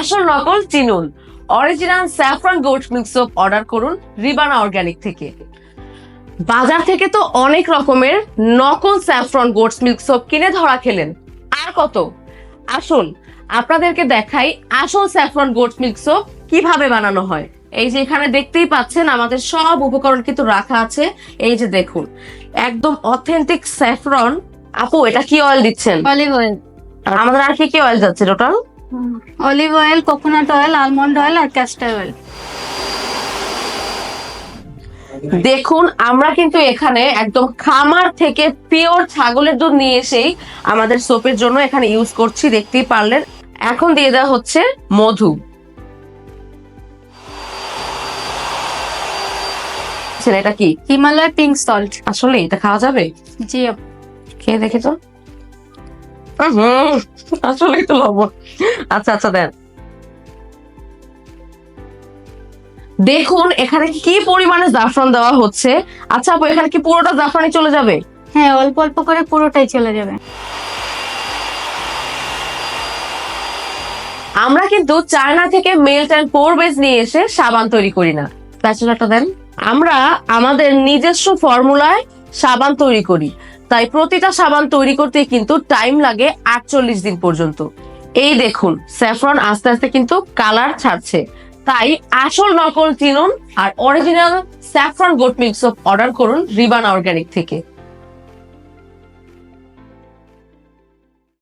আসল নকল চিনুন original saffron goat milk soap order করুন রিবানা অর্গানিক থেকে। বাজার থেকে তো অনেক রকমের নকল স্যাফরন গোটস মিল্ক সোপ কিনে ধরা খেলেন। আর কত? আসুন আপনাদেরকে দেখাই আসল স্যাফরন গোটস মিল্ক সোপ কীভাবে বানানো হয়। এই যে এখানে দেখতেই পাচ্ছেন আমাদের সব উপকরণ কিন্তু রাখা আছে। এই যে দেখুন একদম অথেন্টিক স্যাফরন আপু এটা কি অয়েল দিচ্ছেন? অলিভ অয়েল আমাদের আর কি কি অয়েল যাচ্ছে total olive oil coconut oil almond oil আর ক্যাস্টার অয়েল দেখুন আমরা কিন্তু এখানে একদম খামার থেকে পিওর ছাগলের দুধ নিয়ে এসেই আমাদের সোপের জন্য এখানে ইউজ করছি দেখতেই পারলেন। এখন দিয়ে দেওয়া হচ্ছে মধু। এটা কি? হিমালয় পিঙ্ক সল্ট আসলে এটা খাওয়া যাবে? জি। খেয়ে দেখে তো। আসলে তো লবণ আচ্ছা আচ্ছা দেন। দেখুন এখানে কি পরিমাণে জাফরান দেওয়া হচ্ছে? আচ্ছা আপু এখানে কি পুরোটা জাফরানি চলে যাবে? হ্যাঁ অল্প অল্প করে পুরোটাই চলে যাবে। আমরা কিন্তু চায়না থেকে মেল্ট অ্যান্ড পোর বেস নিয়ে এসে সাবান তৈরি করি না। ব্যাচেলারটা দেন। আমরা আমাদের নিজস্ব ফর্মুলায় সাবান তৈরি করি। তাই প্রতিটা সাবান তৈরি করতে কিন্তু টাইম লাগে আটচল্লিশ দিন পর্যন্ত। এই দেখুন স্যাফরন আস্তে আস্তে কিন্তু কালার ছাড়ছে। তাই আসল নকল চিনুন আর original saffron goat mix of order করুন রিবান অর্গ্যানিক থেকে।